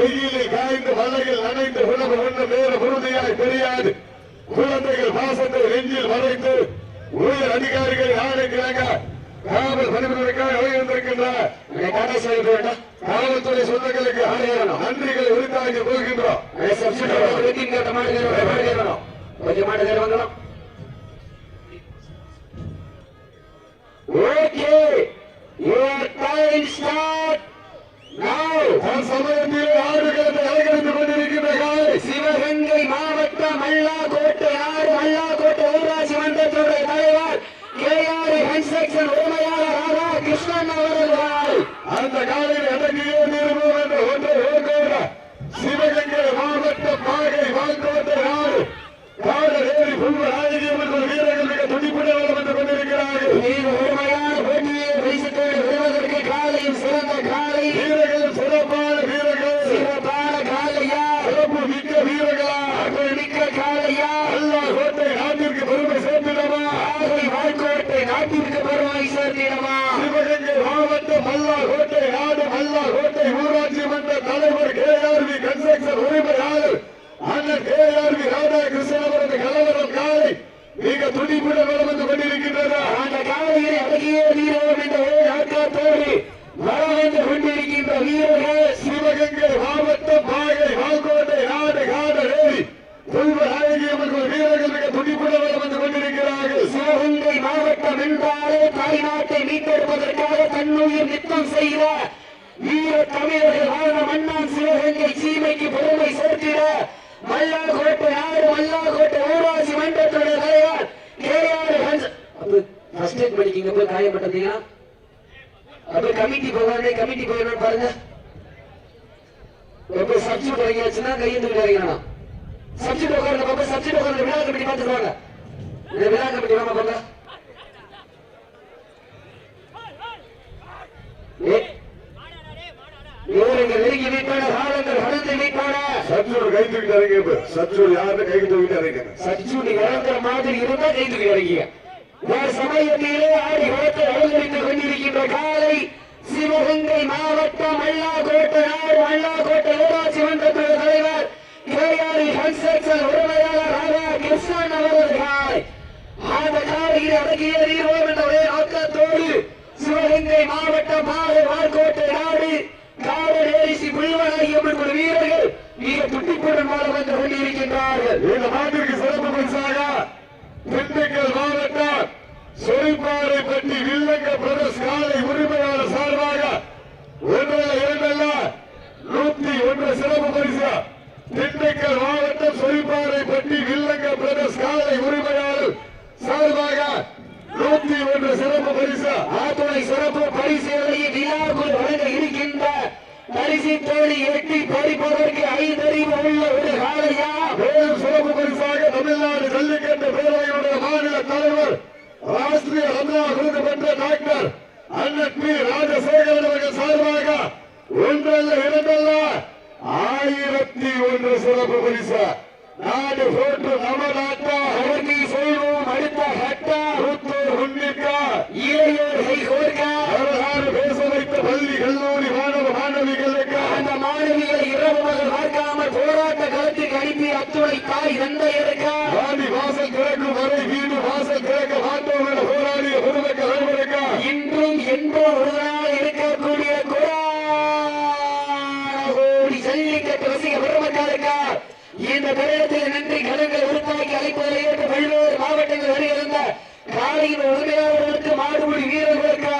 வெயிலே காய்ந்து வலையில் நனைந்து உணவு உண்ண வேறு உறுதியாய் தெரியாது குழந்தைகள் பாசத்தை நெஞ்சில் மறைத்து உயர் அதிகாரிகள் ஆணைக்கிறாங்க காவல் பணிபுரிவதற்காக வந்திருக்கின்ற காவல்துறை சொந்தங்களுக்கு நன்றிகளை உரித்தாக்கி போகின்றோம். கொஞ்சம் மாட்டு தருவாங்களாம் okay your time start. Now ஆறு ஆடுகளத்தை அலங்கரித்துக் கொண்டிருக்கின்ற காலை சிவகங்கை மாவட்டம் மல்லாக்கோட்டை ஆறு மல்லாக்கோட்டை ஊராட்சி மன்றத்துடைய தலைவர் கே ஆர் கன்ஸ்ட்ரக்ஷன் உரிமையாளர் ராதா கிருஷ்ணன் அவர்கள் அந்த காலையில் அடங்கியே நிறுவனம் என்ற ஒன்றை ஓகோட சிவகங்கை மாவட்டம் பாகை வால்கோட்டை நாடு காடலேரி புல்வ நாயகியம்மன் வீரர்கள் மிக துடிப்புடன் வந்து கொண்டிருக்கிறார்கள் இது உரிமையான போட்டியை பரிசுத்தோடு வருவதற்கு காலையும் சிறந்த காலை வீரர்கள் சிறப்பான வீரர்கள் சிறப்பான காலையா சிறப்பு மிக்க வீரர்களா அருள் மிக்க காலையா அல்லா கோட்டை நாட்டிற்கு பெருமை சேர்த்திடவா ஆகை வாழ்க்கோட்டை நாட்டிற்கு பெருமை சேர்த்திடமா சிவகங்கை மாவட்டம் மல்லா கோட்டை நாடு மல்லா கோட்டை ஊராட்சி மன்ற தலைவர் கே ஆர் வி கன்ஸ்ட்ரக்ஷன் உரிமையாளர் அண்ணன் கே ஆர் வி ராதாகிருஷ்ணன் அவரது கலவரம் காலை மிக துடிப்புடன் வளம் வந்து கொண்டிருக்கின்றன அந்த காலையை அழகிய வீரர் என்ற ஒரே ஆட்டத்தோடு வர வந்து கொண்டிருக்கின்ற வீரர்கள் சிவகங்கை மாவட்டம் பாகை வால்கோட்டை நாடு காடலேரி புல்வ நாயகியம்மன் வீரர்கள் மிக துடிப்புடன் வளம் வந்து கொண்டிருக்கிறார்கள் சிவகங்கை மாவட்டம் என்றாலே தாய்நாட்டை மீட்டெடுப்பதற்காக தன்னுயிர் நித்தம் செய்த வீர தமிழர்கள் வாழ்ந்த மன்னான் சிவகங்கை சீமைக்கு பெருமை சேர்த்திட மல்லாக்கோட்டை ஆறு மல்லாக்கோட்டை ஊராட்சி மன்றத்துடைய தலைவர் கே ஆர் ஃபர்ஸ்ட் எய்ட் படிக்கீங்க போய் காயப்பட்டீங்கன்னா அப்ப கமிட்டி போவாங்க கமிட்டி போயிடணும் பாருங்க. எப்ப சப்ஜெக்ட் இறங்கியாச்சுன்னா கையெழுத்து இறங்கணும் சப்ஜெக்ட் உட்காருங்க பாப்பா சப்ஜெக்ட் உட்காருங்க விழா கமிட்டி பார்த்துக்குவாங்க. இந்த விழா கமிட்டி வாங்க பாப்பா நெருங்கி சச்சூர் கை தூக்கிட்டு இறங்க சச்சூர் யாருன்னு கை தூக்கிட்டு இறங்க சச்சுடி இறங்குற மாதிரி இருந்தா கைதுக்கு இறங்கிய ஒரு சமயத்திலே ஆடி வளர்த்து அலங்கரித்துக் கொண்டிருக்கின்ற காலை சிவகங்கை மாவட்டம் அல்லாக்கோட்டை நாடு அல்லாக்கோட்டை ஊராட்சி மன்றத்துடைய தலைவர் கேஆர் கன்ஸ்ட்ரக்ஷன் உரிமையாளர் ராதா கிருஷ்ணன் அவரது காலை. அந்த காலையில் அடங்கிய வீரோம் என்ற ஒரே நோக்கத்தோடு சிவகங்கை மாவட்டம் மாலை வார்கோட்டை நாடு காவல் புல்வனாகியம்மன் வீரர்கள் மிக துட்டிப்புடன் வாழ வந்து கொண்டிருக்கின்றார்கள். இந்த நாட்டிற்கு சிறப்பு பரிசாக திண்டுக்கல் மாவட்டம் சொரிப்பாறைப்பட்டி வில்லங்க பிரதேஷ் காலை உரிமையாளர் சார்பாக ஒன்றல்ல இரண்டல்ல நூத்தி ஒன்று சிறப்பு பரிசு. திண்டுக்கல் மாவட்டம் சொரிப்பாறைப்பட்டி வில்லங்க பிரதேஷ் காலை உரிமையாளர் சார்பாக நூத்தி ஒன்று சிறப்பு பரிசு. ஆத்துணை சிறப்பு பரிசுகளை விழாக்குள் வழங்க இருக்கின்ற பரிசு தோழி எட்டி பறிப்பதற்கு ஐந்தறிவு உள்ள ஒரு காலையா மேலும் சிறப்பு பரிசாக தமிழ்நாடு ஜல்லிக்கட்டு பேரவையுடைய மாநில தலைவர் ராஷ்டிரிய ரத்னா விருது பெற்ற டாக்டர் அண்ணன் பி. ராஜசேகரன் அவர்கள் சார்பாக ஒன்றல்ல இரண்டல்ல ஆயிரத்தி ஒன்று சிறப்பு பரிசு. நாடு போட்டு நம நாட்டா அவருக்கு செய்வோம் அடுத்த ஹட்டா ருத்து ஹுண்ணிக்கா இளையோர் கை கோர்க்கா அவர்கள் பேச வைத்த பள்ளி கல்லூரி மாணவ மாணவிகளுக்கு அந்த மாணவிகள் இரவு மகள் பார்க்காமல் போராட்ட களத்துக்கு அனுப்பி அத்துணை தாய் தந்தையருக்கா வாடி வாசல் திறக்கும் தருணத்தில் நன்றி கடன்களை உருவாக்கி அழைப்பதில் ஏற்று பல்வேறு மாவட்டங்கள் வருகின்ற காலையின் உரிமையாளர்களுக்கு மாடுபிடி வீரர்களுக்கு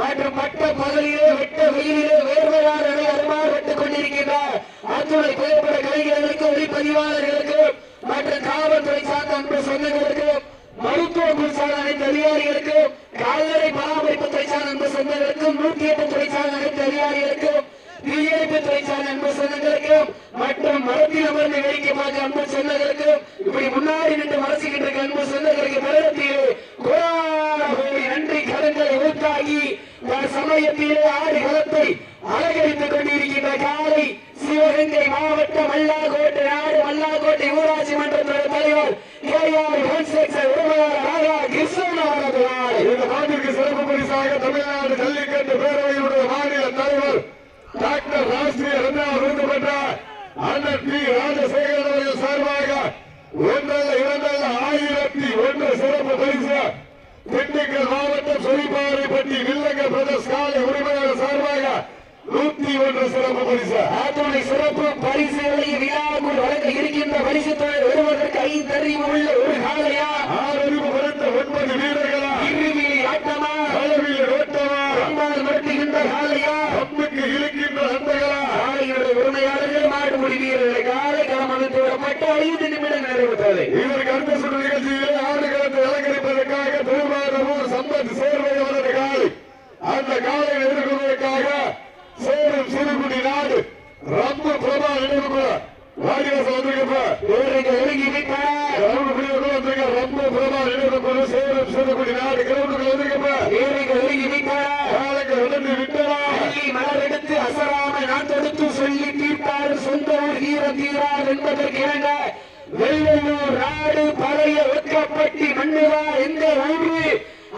மற்றும் மட்ட பகலிலே வெட்ட வெயிலிலே வேர்வையாளர்களை அருமாறு வெட்டுக் கொண்டிருக்கின்றார். அத்துணை புகைப்பட கலைஞர்களுக்கு ஒளிப்பதிவாளர்களுக்கு மற்றும் காவல்துறை சார்ந்த அன்பு சொந்தங்களுக்கு மருத்துவ குழு சார்ந்த அனைத்து அதிகாரிகளுக்கும் கால்நடை பராமரிப்பு துறை சார்ந்த அன்பு சொந்தங்களுக்கும் நூத்தி எட்டு துறை சார்ந்த அனைத்து அதிகாரிகளுக்கும் தீயணைப்பு துறை சார்ந்த அன்பு சொந்தங்களுக்கும் மற்றும் மரத்தில் அமர்ந்து வேடிக்கை பார்க்க அன்பு சொந்தங்களுக்கும் இப்படி முன்னாடி நின்று வளர்ச்சிக்கிட்டு இருக்க அன்பு சொந்தங்களுக்கு பலத்திலே நன்றி கடன்களை ஊத்தாகி சமயத்திலே ஆறு களத்தை அலங்கரித்துக் கொண்டிருக்கின்ற காலை சிவகங்கை மாவட்டம் மல்லாகோட்டை நாடு மல்லாகோட்டை ஊராட்சி மன்றத்தோட தலைவர் கேஆர் கன்ஸ்ட்ரக்ஷன் உரிமையாளர் ராதா கிருஷ்ணன் அவரது இந்த நாட்டிற்கு சிறப்பு பரிசாக தமிழ்நாடு ஜல்லிக்கட்டு பேரவையினுடைய மாநில தலைவர் டாக்டர் ராஷ்டிரிய ரத்னா விருது பெற்ற அண்ணன் பி. ராஜசேகரன் அவர்கள் சார்பாக ஒன்றல்ல இரண்டல்ல ஆயிரத்தி ஒன்று சிறப்பு பரிசு திண்டுக்கல் மாவட்டம் சொரிபாறைப்பட்டி வில்லங்க பிரதேஷ் காலை உரிமையாளர் சார்பாக நூத்தி ஒன்று சிறப்பு பரிசு. அத்துணை சிறப்பு பரிசுகளை விழாக்குள் வழங்க இருக்கின்ற பரிசு தொகை வருவதற்கு ஐந்தறிவு உள்ள ஒரு காலையா ஆறறிவு படுத்த ஒன்பது வீரர்களா? இறுதி ஆட்டமா? அளவில் ஓட்டமா? அம்மாள் மிரட்டுகின்ற காலையா பம்புக்கு இழுக்கின்ற நண்பர்களா காலையுடைய உரிமையாளர்கள் மாடுபிடி வீரர்கள் காலை களம் அமைத்து விடப்பட்டு ஐந்து நிமிடம் நிறைவுற்றது இதற்கு அடுத்த சுற்று நிகழ்ச்சியிலே ஆடுகளத்தை அலங்கரிப்பதற்காக திருமாரூர் சம்பத் சே அவரது காலை அந்த காலை எதிர்கொள்வதற்காக சேரும் சிறுகுடி நாடு ரொம்ப பிரபா நினைவுக்குள்ள வாடிவாசல் வந்திருக்கப்ப வீரர்கள் நெருங்கி விட்டார் கிரவுண்டுக்குள்ள வந்திருக்க ரொம்ப பிரபா நினைவுக்குள்ள சேரும் சிறுகுடி நாடு கிரவுண்டுக்குள்ள வந்திருக்கப்ப வீரர்கள் நெருங்கி விட்டார் காலங்கள் உடனே விட்டனா பள்ளி மலர் எடுத்து அசராம நான் தொடுத்து சொல்லி தீர்த்தார் சொந்த ஊர் வீர தீரார் என்பதற்கு இணங்க வெள்ளையூர் நாடு பழைய வெக்கப்பட்டி மண்ணுவா எந்த ஊரு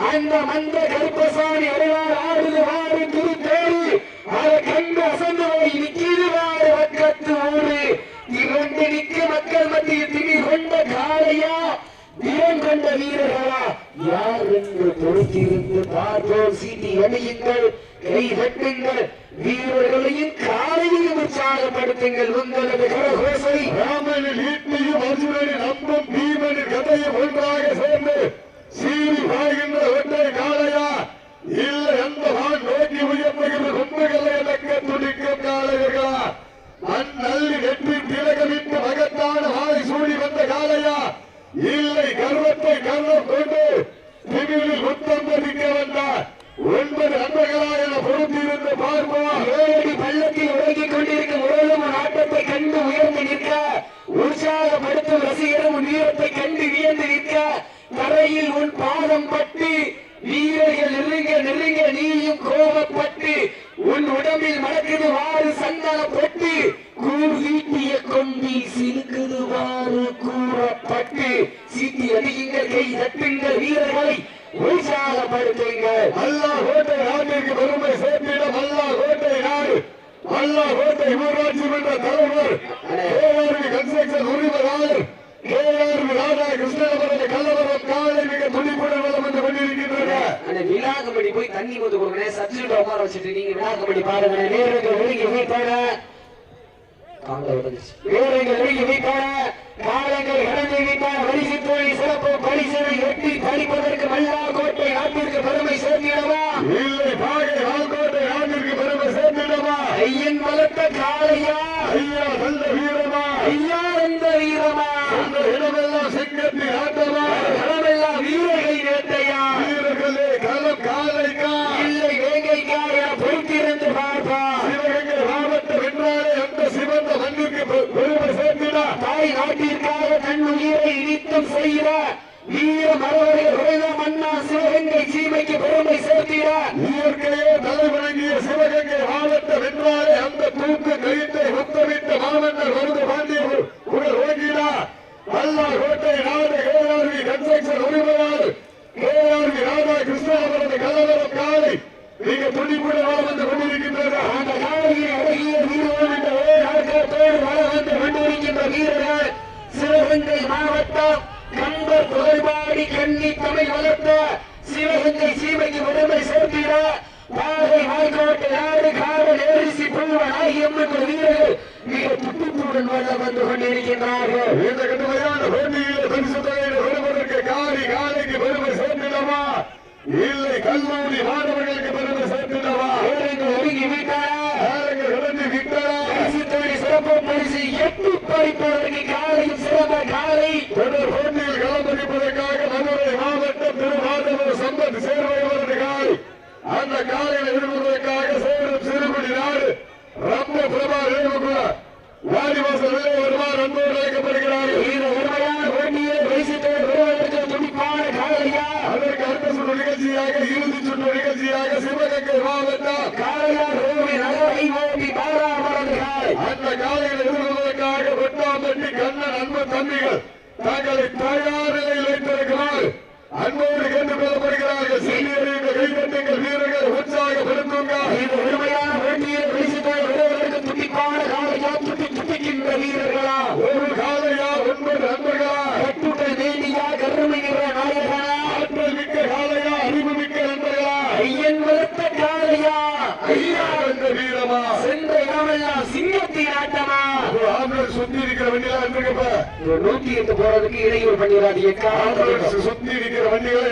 அந்த மந்த கருப்பசாமி அருளார் ஆடுது வாடு திருத்தேரி அதை கண்டு அசந்து போய் நிக்கிது வாடு பக்கத்து ஊரு இரண்டு நிக்க மக்கள் மத்தியில் திணி கொண்ட காளையா வீரம் கொண்ட வீரர்களா யார் என்று பொறுத்திருந்து பார்ப்போம் சீட்டி அணியுங்கள் கை வீரர்களையும் காலையிலும் உற்சாகப்படுத்துங்கள். உங்கள் கரகோசை ராமனின் ஈட்டியும் அர்ஜுனனின் அம்பும் பீமனின் கதையும் ஒன்றாக சேர்ந்து சீறி பாய்கின்ற ஒற்றை காளையா இல்லை அந்த வான் நோக்கி உயர்ந்துகின்ற கொம்புகளை இழக்க துடிக்கும் காளையர்களா அந்நல்லி நெற்றி திலகமிட்டு மகத்தான வாழை சூடி வந்த காளையா இல்லை கர்வத்தை கர்வம் கொண்டு திமிழில் முத்தம் பதிக்க வந்தார் ஒன்பது நண்பர்களா என பொருத்தியிருந்து பார்ப்போம் ஏழடி பள்ளத்தில் உறங்கிக் கொண்டிருக்கும் உலகம் ஆட்டத்தை கண்டு உயர்ந்து நிற்க உற்சாகப்படுத்தும் ரசிகரும் உன் வீரத்தை கண்டு வியந்து நிற்க தரையில் உன் பாதம் பட்டு வீரர்கள் நெருங்க நெருங்க நீயும் கோபப்பட்டு உன் உடம்பில் மணக்குது வாறு சந்தனப்பட்டு கூர் வீட்டிய கொண்டி சிலுக்குது வாறு கூறப்பட்டு சீட்டி அடியுங்கள் கை தட்டுங்கள் வீரர்களை உற்சாகப்படுத்துங்கள் அல்லாஹ் கோட்டை நாட்டிற்கு பெருமை சேர்த்திடம் அல்லாஹ் கோட்டை நாடு அல்லாஹ் கோட்டை ஊராட்சி மன்ற தலைவர் கேஆர்பி கன்ஸ்ட்ரக்ஷன் உரிமையாளர் கேஆர்பி ராதா கிருஷ்ணபுரம் கல்லவரம் காலை மிக துடிப்புடன் வளம் வந்து கொண்டிருக்கின்றன. அந்த விழாக்கபடி போய் தண்ணி கொண்டு கொடுங்க சப்ஜெக்ட் உட்கார வச்சுட்டு நீங்க விழாக்கபடி பாருங்க நேரங்கள் ஒழுங்கி வைப்பாங்க வீரர்கள் ஒழுங்கி வைப்பாங்க காலங்கள் கடந்து வைப்பாங்க பரிசு தொழில் சிறப்பு பரிசனை எட்டி பறிப்பதற்கு மல்லா கோட்டை நாட்டிற்கு பெருமை சேர்த்திடவா? இல்லை பாகை சேர்த்திடமா ஐயன் வளர்த்த காளையா ஐயா நல்ல வீரமா? ஐயா எந்த வீரமா? அந்த இடமெல்லாம் செங்கத்தி ஆட்டமா? களமெல்லாம் வீரர்களை வேட்டையா? வீரர்களே களம் காலைக்கா? இல்லை வேங்கைக்காய பொறுத்திருந்து பார்ப்பா. சிவகங்கை மாவட்டம் என்றாலே அந்த சிவந்த மண்ணுக்கு பெ- பெருமை சேர்த்திடா. தாய் நாட்டிற்காக தன் உயிரை இனித்தம் செய்கிற வீர மரவரை உரைத மன்னா சிவகங்கை சீமைக்கு பெருமை சேர்த்திட இயற்கையே தலைவணங்கிய சிவகங்கை மாவட்ட என்றாலே அந்த தூக்கு கயிற்றை முத்தமிட்ட மாமன்னர் வருது பாண்டிய உடல் ஓங்கிடா அல்லா கோட்டை நாடு கேஆர்வி கன்ஸ்ட்ரக்ஷன் உரிமையாளர் கேஆர்வி ராதா கிருஷ்ணாபுரம் கலவரம் காலை. நீங்க துணிப்புடன் வளம் வந்து கொண்டிருக்கின்றன அந்த காலையில் அழகிய வீரர்கள் என்ற ஒரே நாடகத்தோடு வந்து கொண்டிருக்கின்ற வீரர்கள் சிவகங்கை மாவட்டம் கம்பர் தொலைபாடி கண்ணி தமிழ் வளர்த்த சிவகங்கை சீமைக்கு பெருமை சேர்த்திட பாதை வாய்க்கோட்டை நாடு காவல் ஏரிசி பூவன் ஆகிய அம்மன் வீரர்கள் மிக துடிப்புடன் வளம் வந்து கொண்டிருக்கின்றார்கள். இந்த கடுமையான போட்டியில் பரிசு தொகையை பெறுவதற்கு காரி காலைக்கு பெருமை சேர்த்திடவா இல்லை கல்லூரி மாணவர்களுக்கு பெருமை சேர்த்திடவா ஒருங்கி விட்டார்? கடந்து விட்டனா பரிசு தொகை சிறப்பு பரிசு எட்டு பறிப்பதற்கு காலையும் சிறந்த காலை. தொடர் போட்டியில் களமளிப்பதற்காக மதுரை மாவட்டம் திருவாதவர் சம்பத் சேர்வையவரது காலை அந்த காலையில் விடுவதற்காக சேரும் சிறுகுடி நாடு ரொம்ப பிரபா நினைவுக்குள்ள வாடிவாசல் வெளியே வருவார் அன்போடு அழைக்கப்படுகிறார்கள் இந்த உண்மையான போட்டியில் பரிசு தொகை பெறுவதற்கு துடிப்பான காலையா அதற்கு அடுத்த சுற்று நிகழ்ச்சியாக இறுதி சுற்று நிகழ்ச்சியாக சிவகங்கை மாவட்டம் காளையார் கோவில் நகரை ஓட்டி பாராமரது காலை அந்த காலையில் எதிர்கொள்வதற்காக வெட்டாம்பட்டி கண்ணன் அன்பு தம்பிகள் தங்களை தயார் நிலையில் வைத்திருக்கிறார் அன்போடு கேட்டுக் கொள்ளப்படுகிறார்கள் சீனியர்கள் கைதட்டுங்கள் வீரர்கள் உற்சாகப்படுத்துங்கள் இந்த உண்மையான போட்டியில் பரிசு தொகை பெறுவதற்கு துடிப்பான காலையா துடி துடிக்கின்ற எல்லாம் சிங்கத்தின் ஆட்டமா ஆம்புலன்ஸ் சுத்தி இருக்கிற வண்டியெல்லாம் இருந்திருக்கப்ப ஒரு நூத்தி எட்டு போறதுக்கு இடையூறு பண்ணிடாதீங்க சுத்தி இருக்கிற வண்டிகளை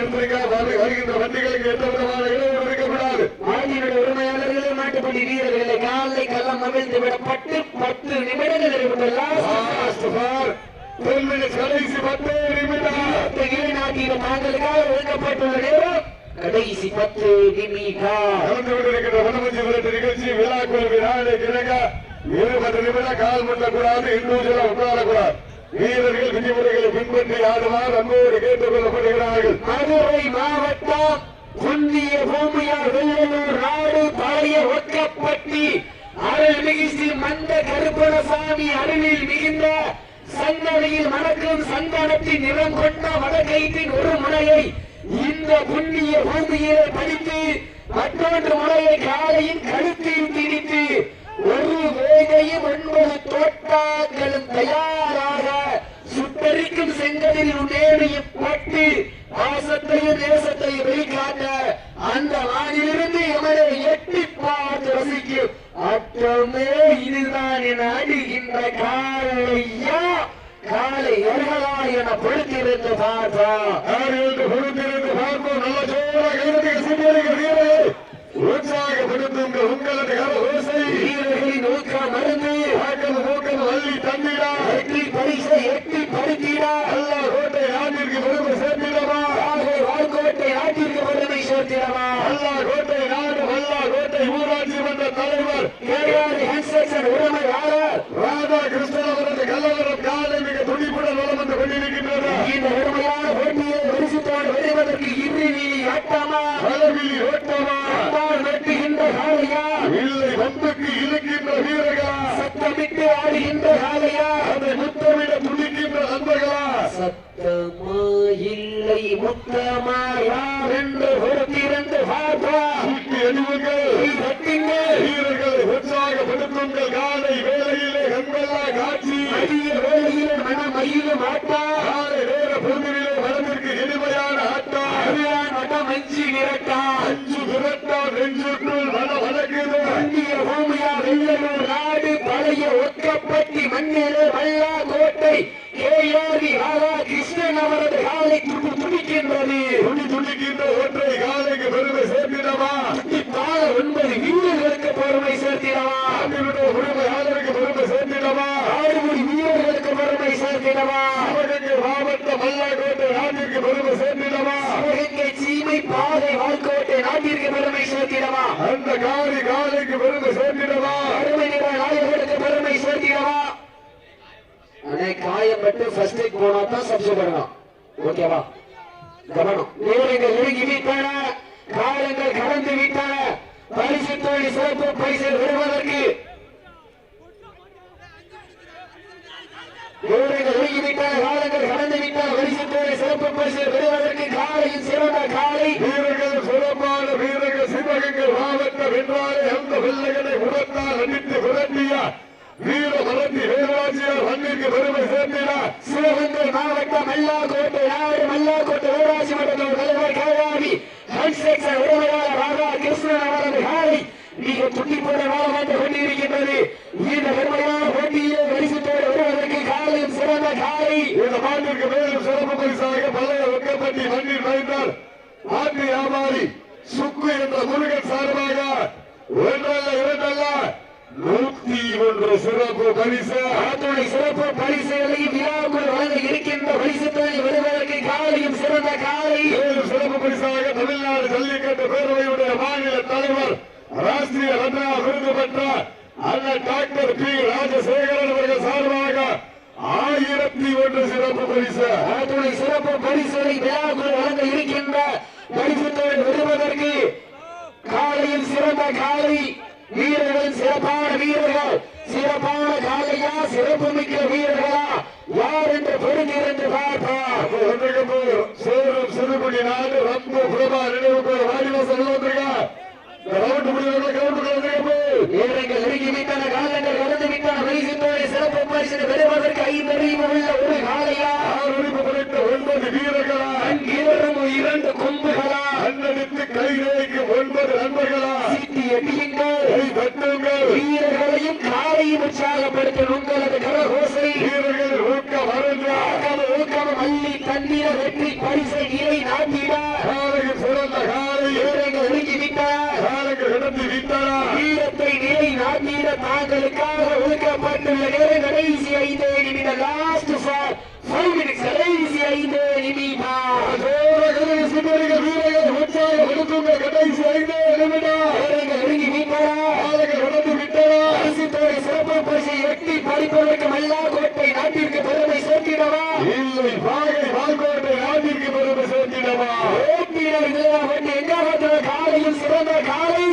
வரு- வருகின்ற வண்டிகளுக்கு எந்த விதமான இடையூறு இருக்கக்கூடாது மாட்டினுடைய உரிமையாளர்களே மாட்டுப்பள்ளி வீரர்களை காலை கள்ளம் அமிழ்ந்து விடப்பட்டு பத்து நிமிடங்கள் இருப்பதெல்லாம் லாஸ்ட் ஃபார் 10 மினிட்ஸ் கடைசி பத்து நிமிடம். தாங்களுக்காக ஒதுக்கப்பட்டுள்ள நேரம் கடைசி பத்து நிமிடம். நடந்து கொண்டிருக்கிற வனமஞ்சி விரட்டு நிகழ்ச்சி விழா குழுவி நாளை கிழங்க இருபது நிமிடம் கால் முட்டக்கூடாது இண்டிவிஜுவலா உட்காரக்கூடாது. வீரர்கள் விதிமுறைகளை பின்பற்றி ஆடுவார். அன்போடு கேட்டுக் கொள்ளப்படுகிறார்கள் மதுரை மாவட்டம் புண்ணிய பூமியார் வெள்ளலூர் நாடு பழைய ஒற்றப்பட்டி அருள்மிகு ஸ்ரீ மந்த கருப்பணசாமி அருளில் மிகுந்த சந்தனையில் மணக்கும் சந்தனத்தின் நிறம் கொண்ட வடகைத்தின் ஒரு முனையை இந்த புண்ணிய பூமியிலே படித்து மற்றொன்று முறையை காலையில் கழுத்தில் திணித்து ஒரு வேகையும் ஒன்பது தோட்டாக்களும் தயார் சுட்டரிக்கும் செங்கலில் நேரையும் பட்டு பாசத்தையும் நேசத்தையும் வெளிக்காட்ட அந்த வானிலிருந்து எமனை எட்டி பார்த்து ரசிக்கும் அற்றமே இதுதான் என அடுகின்ற காலையா? காலை எர்களா என பொழுத்திருந்து பார்த்தா ஆறுகளுக்கு பொறுத்திருந்து பார்ப்போம். நல்ல ஜோரா உற்சாகப்படுத்துங்கள் உங்களது ஓசை. வீரர்களின் ஊக்க மருந்து. ஆக்கம் ஊக்கம் அள்ளி தந்திடா. எட்டி பரிசை எட்டி படுத்திடா. அல்லா கோட்டை நாட்டிற்கு பெருமை சேர்த்திடவா. ஆகவே வாழ்கோட்டை நாட்டிற்கு பெருமை சேர்த்திடவா. அல்லா கோட்டை நாடு அல்லா கோட்டை ஊராட்சி மன்ற தலைவர். ஏழாவது உரிமையாளர். ராதா கிருஷ்ணன் அவரது கல்லவரம் காலை மிக துடிப்புடன் வலம் வந்து கொண்டிருக்கின்றது இந்த உரிமையான போட்டியை பரிசுத்தோடு வருவதற்கு இறுதி ஆட்டமா அளவில் ஓட்டமா அம்பாள் வெட்டுகின்ற காளையா இல்லை வம்புக்கு இழுக்கின்ற வீரர்களா சத்தமிட்டு ஆடுகின்ற காளையா அதை முத்தமிட துடிக்கின்ற நண்பர்களா சத்தமா இல்லை முத்தமா யார் என்று பொறுத்திருந்து பார்த்தா சீட்டு எதுவுங்கள் வெட்டுங்கள் வீரர்களை உற்சாகப்படுத்துங்கள். காலை வேளையிலே கண்கொள்ளா காட்சி. மதிய வேளையில் மனமயிலும் ஆட்டா காலை நேர பொழுதிலே மனதிற்கு இனிமையான ஆட்டம் அதுதான் மனம் அஞ்சி விரட்டா அஞ்சு விரட்டால் நெஞ்சுக்குள் மன வணங்குது இந்திய பூமியா வெள்ளலூர் நாடு பழைய ஒக்கப்பட்டி மண்ணிலே வல்லா கோட்டை கேஆரி ராதா கிருஷ்ணன் அவரது காலை துடி துடிக்கின்றது துடி துடிக்கின்ற ஒற்றை காலைக்கு பெருமை சேர்த்திடவா? இப்பால ஒன்பது வீரர்களுக்கு பெருமை சேர்த்திடவா? உரிமையாளருக்கு பெருமை சேர்த்திடவா? ஆறுமுடி வீரர்களுக்கு பெருமை சேர்த்திடவா? மாவட்ட மல்லாக்கோட்டை நாட்டிற்கு பெருமை சேர்த்திடவா சிவகங்கை சீமை பாதை வாழ்கோட்டை நாட்டிற்கு பெருமை சேர்த்திடவா அந்த காரி காலைக்கு பெருமை சேர்த்திடவா அருமை நிற நாயகர்களுக்கு பெருமை சேர்த்திடவா அண்ணே காயப்பட்டு ஃபர்ஸ்ட் எய்ட் போனா தான் சப்ஸ்ட் பண்ணணும் ஓகேவா கவனம் நேரங்கள் நெருங்கி விட்டன காலங்கள் கடந்து விட்டன பரிசு தோழி சிறப்பு பரிசு வருவதற்கு நேரங்கள் நெருங்கி விட்டன காலங்கள் கடந்து விட்டன பரிசு தொழில் சிறப்பு பரிசு பெறுவதற்கு காலையில் சிறந்த காலை வீரர்கள் சிறப்பான வீரர்கள் சிவகங்கை மாவட்டம் என்றாலே அந்த பிள்ளைகளை உடத்தால் அடித்து விரட்டிய வீர மரத்தி வேலாட்சியார் மண்ணிற்கு பெருமை சேர்த்தினார். சிவகங்கை மாவட்டம் மல்லாக்கோட்டை நாடு மல்லாக்கோட்டை ஊராட்சி மன்றத்தின் தலைவர் கேளாவி கன்ஸ்ட்ரக்ஷன் உரிமையாளர் ராதா கிருஷ்ணன் அவரது காலை. மிக துண்டிப்போட வேலை வந்து கொண்டிருக்கின்றது இந்த பெருமையான போட்டியிலே பரிசுத்தோடு வருவதற்கு காலையும் சிறந்த காலை. இந்த மாட்டிற்கு மேலும் சிறப்பு பரிசாக பல்லைய வெக்கப்பட்டி மண்ணில் வைத்தார் ஆட்டு வியாபாரி சுக்கு என்ற முருகன் சார்பாக ஒன்றல்ல இரண்டல்ல நூத்தி ஒன்று சிறப்பு பரிசு. அத்துணை சிறப்பு பரிசுகளையும் விழாக்குள் வழங்க இருக்கின்ற பரிசுத்தோடு வருவதற்கு காலையும் சிறந்த காலை. சிறப்பு பரிசாக தமிழ்நாடு ஜல்லிக்கட்டு பேரவையுடைய மாநில தலைவர் ராஷ்டிரிய ரத்னா விருது பெற்ற அண்ணன் டாக்டர் பி. ராஜசேகரன் அவர்கள் சார்பாக ஆயிரத்தி ஒன்று சிறப்பு பரிசு. அத்துணை சிறப்பு பரிசுகளை விழாக்குள் வழங்க இருக்கின்ற பரிசுத்தோடு வருவதற்கு காலையில் சிறந்த காலை வீரர்கள் சிறப்பான வீரர்கள் சிறப்பான காலையா சிறப்பு மிக்க வீரர்களா? யார் என்று பார்ப்பார் வந்திருக்கும் சேரும் சிறுகுடி நாடு ரம்பு பிரபா கவுண்டுகள் வந்திருக்கும் நேரங்கள் நெருங்கி விட்டன காலங்கள் கடந்து விட்டன சிறப்பு பரிசு பெறுவதற்கு ஐந்து அறிவு உள்ள ஒரு காலையா ஆறு உறுப்பு படைத்த ஒன்பது வீரர்களா இரண்டும் இரண்டு கொம்புகளா அன்னடித்து கைரேக்கு ஒன்பது நண்பர்களா சீட்டி எட்டியுங்கள் கை தட்டுங்கள் வீரர்களையும் கால உற்சாகப்படுத்த உங்களது கரகோசை வீரர்கள் ஊக்க வருந்த ஊக்கம் ஊக்கம் அள்ளி தண்ணீர வெற்றி பரிசை நிலை நாட்டிட காலையில் சிறந்த காலை. வீரர்கள் ஒழுங்கி விட்டன காலைக்கு கிடந்து விட்டன. வீரத்தை நிலை நாட்டிட தாங்களுக்காக ஒதுக்கப்பட்டுள்ள நேரம் கடைசி ஐந்து நிமிடம் லாஸ்ட் ஃபார் ஃபைவ் மினிட்ஸ் கடைசி ஐந்து நிமிடம். வீரர்கள் கடைசி ஐந்து நிமிடம். கிடந்து சிறப்பு பரிசை பறிப்பதற்கு நாட்டிற்கு பெருமை சேர்த்திடவா இல்லை பாகை பால்கோட்டை நாட்டிற்கு பெருமை சேர்த்திடவா ஓட்டினர் இதெல்லாம் வந்து எங்காவது காலையில் சிறந்த காலை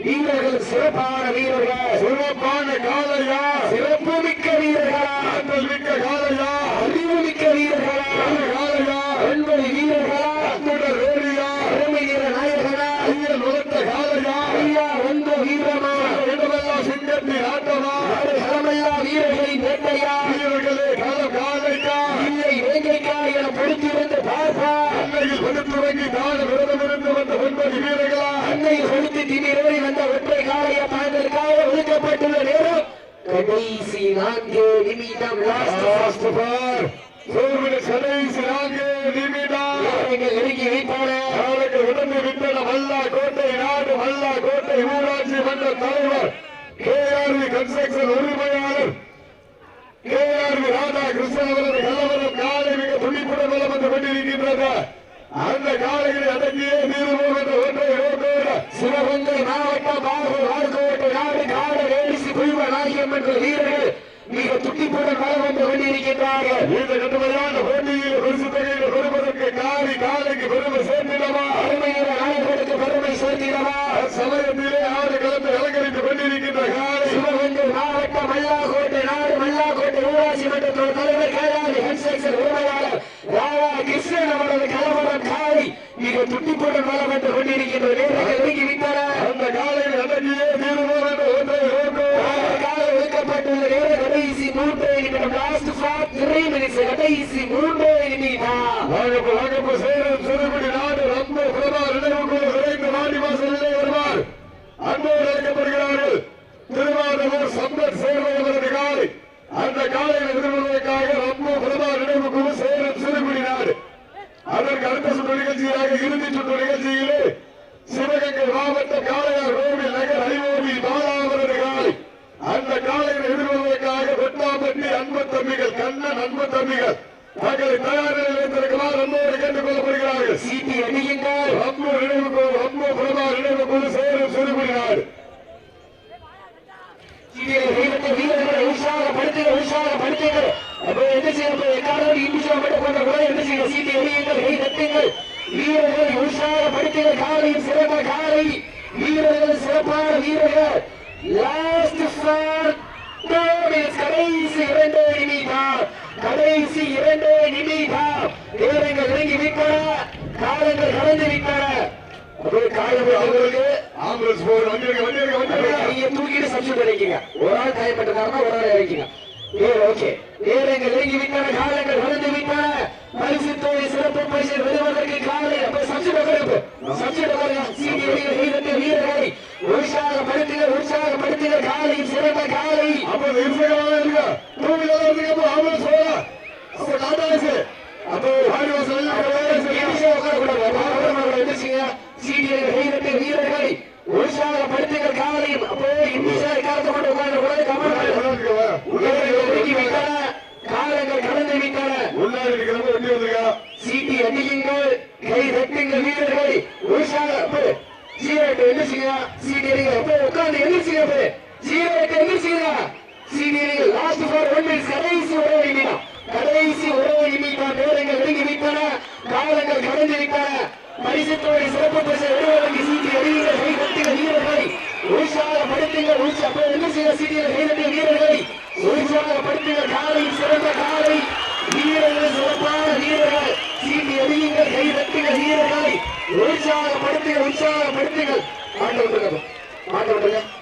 வீரர்கள் சிறப்பான வீரர்கள். சிறப்பான காலையா சிறப்பு மிக்க வீரர்களா ஆற்றல் மிக்க காலையா அறிவு மிக்க வீரர்களா நல்ல காலையா பெண்மணி வீரர்களா அன்புடன் வேலியா அருமை வீர நாயகனா ஐயன் உலர்த்த காலையா ஐயா வந்த வீரமா இடமெல்லாம் சிங்கத்தின் ஆட்டமா நாடு களமெல்லாம் வீரர்களின் வேட்டையா வீரர்களே காலம் காலைக்கா இல்லை வேங்கைக்கா என பொறுத்திருந்து பார்ப்பா அன்னையில் படுத்துறங்கி கால பெண்மணி வீரர்களா அன்னை கொடுத்து திமிரோடி வந்த ஒற்றை காலைய தாங்களுக்காக ஒதுக்கப்பட்டுள்ள நேரம் கடைசி நான்கு நிமிடம். லாஸ்ட் பார் கடைசி நான்கு நிமிடம். நெருங்கி வைப்பான நாளைக்கு உடனே விட்டன மல்லா கோட்டை நாடு மல்லா கோட்டை ஊராட்சி மன்ற தலைவர் கேஆர்வி கன்ஸ்ட்ரக்ஷன் உரிமையாளர் கேஆர்வி ராதாகிருஷ்ணன் அவரது கலவரம் காலை மிக துடிப்புடன் வலம் வந்து கொண்டிருக்கின்றது. அந்த காலைகளை அடங்கியே என்ற ஒன்றை நோக்கோடு சிவகங்கை மாவட்டம் பாகூர் ஆர்கோட்டை நாடு காடு வேலிசி குழுவ நாயகம்மன் வீரர்கள் மிக துட்டிப்புடன் வளம் வந்து கொண்டிருக்கின்றார்கள். இந்த கடுமையான போட்டியில் பரிசு தொகையில் பெறுவதற்கு காலை காலைக்கு பெருமை சேர்ந்திடவா அருமையான நாயகர்களுக்கு பெருமை சேர்த்திடவா? சமயத்திலே ஆறு கலந்து அலங்கரித்துக் கொண்டிருக்கின்ற காலை மாவட்டம் மல்லாக்கோட்டை நாடு மல்லாக்கோட்டை ஊராட்சி மன்றத்தோட தலைவர் கைலாதி கன்ஸ்ட்ரக்ஷன் உரிமையாளர் ராவா கிருஷ்ணன் அவரது கலவரம் காலை. மிக துட்டிப்புடன் வளம் வந்து கொண்டிருக்கின்ற வீரர்கள் நெருங்கி விட்டன அந்த காலையில் என்ற ஒதுக்கப்பட்டுள்ள நேரம் கடைசி மூன்று நிமிடம் லாஸ்ட் ஃபார் த்ரீ மினிட்ஸ் கடைசி மூன்று நிமிடம் வகுப்பு வகுப்பு சேரும் சிறுகுடி நாடு ரொம்ப பிரபா நினைவுக்குழு விரைந்து வாடி வாசலிலே வருவார் அன்போடு அழைக்கப்படுகிறார்கள் திருவாரூர் சம்பத் சேர்வதற்கு காலை அந்த காலையில் எதிர்கொள்வதற்காக ரொம்ப பிரபா நினைவுக்குழு சேரும் சிறுகுடி நாடு அதற்கு அடுத்த சுற்று நிகழ்ச்சியாக இறுதி சுற்று நிகழ்ச்சியிலே சிவகங்கை மாவட்ட காளையார் கோவில் நகர் ஐஓபி பாலாவரது காலை அந்த காலையில் எதிர்கொள்வதற்காக வெட்டாம்பட்டி அன்பு தம்பிகள் கண்ணன் அன்பு தம்பிகள் தங்களை தயார் நிலையில் வைத்திருக்கிறார் அன்போடு கேட்டுக் கொள்ளப்படுகிறார்கள் சீட்டி அடியுங்கள் அம்பு நினைவு குழு அம்பு பிரபா நினைவு குழு சேரும் சிறுகுடி நாடு சீட்டியை வீரத்தை வீரர்களை உற்சாகப்படுத்துங்கள் உற்சாகப்படுத்துங்கள் அப்போ என்ன செய்யணும் எக்காரணம் இண்டிவிஜுவல் மட்டும் கொண்ட கூட என்ன செய்யுங்க சீட்டி எறியுங்கள் கை தட்டுங்கள் வீரர்களை உற்சாகப்படுத்துங்கள் காலையில் சிறந்த காலை வீரர்கள் சிறப்பான வீரர்கள் லாஸ்ட் ஃபார் கடைசி இரண்டு நிமிடம் கடைசி இரண்டு நிமிடம் வீரர்கள் இறங்கி விட்டன காலங்கள் கடந்து விட்டன அப்போ காலங்கள் அவர்களுக்கு ஆம்புலன்ஸ் போர் வண்டிருக்க வண்டிருக்க வண்டிருக்க கையை தூக்கிட்டு பண்ணிக்கங்க ஒரு ஆள் காயப்பட்டிருக்காருன்னா ஒரு ஆள் இறக்கிங்க வேறு ஓகே. நேரங்கள் நெருங்கி விட்டன காலங்கள் வளர்ந்து விட்டன பரிசு தொகை சிறப்பு பரிசு பெறுவதற்கு காலை அப்ப சப்ஸ்டியூட் உட்காருங்க. சப்ஸ்டியூட் உட்காருங்க. சீடி வீரர்கள் உற்சாகப்படுத்துங்க உற்சாகப்படுத்துங்க. காலையில் சிறந்த காலை. அப்ப நிர்சகமாக இருக்க டூ வீலர் இருக்கு அப்போ ஆம்புலன்ஸ் போகல அப்போ டாடா ஏசி அப்போ வாடி வாசல் எந்திரிச்சு உட்காரக்கூடாது. வீரர்கள் வீரர்களை உற்சாகப்படுத்துங்க காலையில் அப்போ காலத்தை மட்டும் உட்காரக்கூடாது கவனம் நெருங்கி விட்டன காலங்கள் கடந்து விட்டன சீட்டி அடியுங்கள் கை தட்டுங்கள் வீரர்களை. உற்சாக அப்ப சீரட்டு எந்திரிச்சுங்க சீட்டி அடிங்க அப்ப உட்கார்ந்து எந்திரிச்சுங்க அப்ப? சீரட்டு எந்திரிச்சுங்க சீட்டி அடிங்க லாஸ்ட் ஃபார் ஒன் மினிட்ஸ் கடைசி ஒரே நிமிடம் கடைசி ஒரே நிமிடம் நேரங்கள் நெருங்கி விட்டன. காலங்கள் கடந்து விட்டன. பரிசுத்தோடு சிறப்பு பரிசு வருவதற்கு சீட்டி அடியுங்கள் கை கட்டிய வீரர்களை. உற்சாகப்படுத்துங்கள் உற்சாக அப்ப செய்ய சீட்டியில் கை கட்டிய வீரர்களை? உற்சாகப்படுத்துங்கள் காலை சிறந்த காலை. வீரர்கள் சிறப்பான வீரர்கள். சீட்டி எறியுங்கள் கை கட்டிய வீரர்களை. உற்சாகப்படுத்துங்கள் உற்சாகப்படுத்துங்கள். மாட்ட விட்டுருங்க மாட்ட விட்டுருங்க